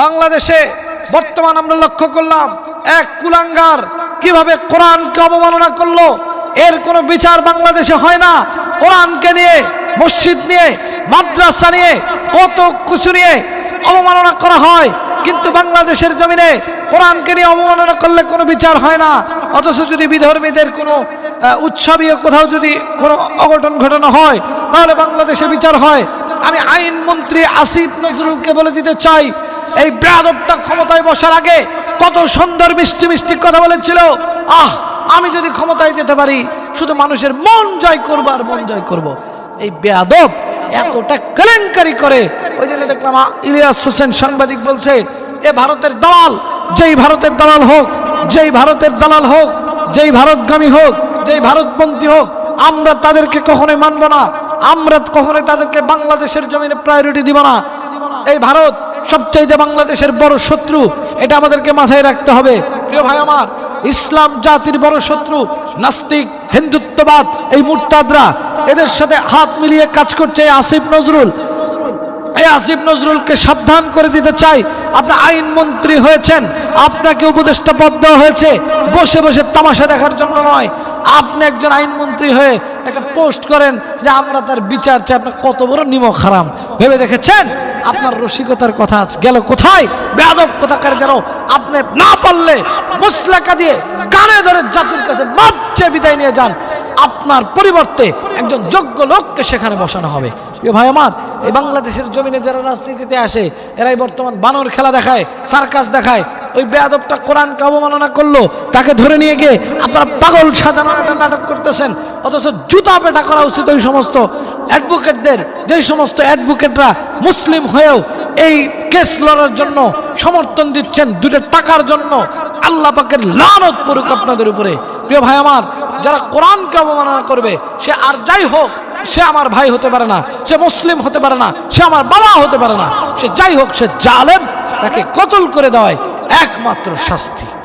বাংলাদেশে বর্তমান আমরা লক্ষ্য করলাম, এক কুলাঙ্গার কীভাবে কোরআনকে অবমাননা করল, এর কোনো বিচার বাংলাদেশে হয় না। কোরআনকে নিয়ে, মসজিদ নিয়ে, মাদ্রাসা নিয়ে, কত কিছু নিয়ে অবমাননা করা হয়, কিন্তু বাংলাদেশের জমিনে কোরআনকে নিয়ে অবমাননা করলে কোনো বিচার হয় না। অথচ যদি বিধর্মীদের কোনো উৎসবীয় কোথাও যদি কোনো অঘটন ঘটানো হয়, তাহলে বাংলাদেশে বিচার হয়। আমি আইনমন্ত্রী আসিফ নজরুলকে বলে দিতে চাই এই ব্রাদবটা ক্ষমতায় বসার আগে কত সুন্দর মিষ্টি মিষ্টি কথা বলেছিল। আহ, আমি যদি ক্ষমতায় যেতে পারি, শুধু মানুষের মন জয় করব আর মন জয় করব। এই বেয়াদব এতটা কেলেঙ্কারি করে। ওই জন্য দেখলাম ইলিয়াস হোসেন সাংবাদিক বলছে, এ ভারতের দালাল, যেই ভারতের দালাল হোক, যেই ভারতের দালাল হোক, যেই ভারতগামী হোক, যেই ভারতপন্থী হোক, আমরা তাদেরকে কখনোই মানব না। আমরা কখনোই তাদেরকে বাংলাদেশের জমিনে প্রায়োরিটি দিব না। এই ভারত সবচাইতে বাংলাদেশের বড় শত্রু, এটা আমাদেরকে মাথায় রাখতে হবে। প্রিয় ভাই আমার, ইসলাম জাতির বড় শত্রু, নাস্তিক, হিন্দুত্ববাদ, এই মুরতাদরা, এদের সাথে হাত মিলিয়ে কাজ করছে আসিফ নজরুল। এই আসিফ নজরুলকে সাবধান করে দিতে চাই। আপনি আইনমন্ত্রী হয়েছেন, আপনাকে উপদেষ্টা পদ দেওয়া হয়েছে, বসে বসে তামাশা দেখার জন্য নয়। আপনি একজন আইনমন্ত্রী হয়ে একটা পোস্ট করেন যে আমরা তার বিচার চাই, আপনার কত বড় নিমক হারাম। ভেবে দেখেছেন? আপনার রসিকতার কথা আজ গেল কোথায়? বেয়াদব কথাকার যেন আপনি না পারলে মুসলাকা দিয়ে কানে ধরে জাতির কাছে মাপ চেয়ে বিদায় নিয়ে যান। আপনার পরিবর্তে একজন যোগ্য লোককে সেখানে বসানো হবে। প্রিয় ভাই আমার, এই বাংলাদেশের জমিনে যারা রাজনীতিতে আসে, এরাই বর্তমান বানর খেলা দেখায়, সার্কাস দেখায় ওই বেয়াদবটা কোরআনকে অবমাননা করল, তাকে ধরে নিয়ে গিয়ে আপনারা পাগল সাজানো নাটক করতেছেন, অথচ জুতা পেটা করা উচিত ওই সমস্ত অ্যাডভোকেটদের, যেই সমস্ত অ্যাডভোকেটরা মুসলিম হয়েও এই কেস লড়ার জন্য সমর্থন দিচ্ছেন, দুটো টাকার জন্য। আল্লাহ পাকের লানত পড়ুক আপনাদের উপরে। প্রিয় ভাই আমার, যারা কোরআনকে অবমাননা করবে, সে আর যাই হোক, সে আমার ভাই হতে পারে না, সে মুসলিম হতে পারে না, সে আমার বাবা হতে পারে না, সে যাই হোক, সে জালেম, তাকে কতল করে দেওয়ায় একমাত্র শাস্তি।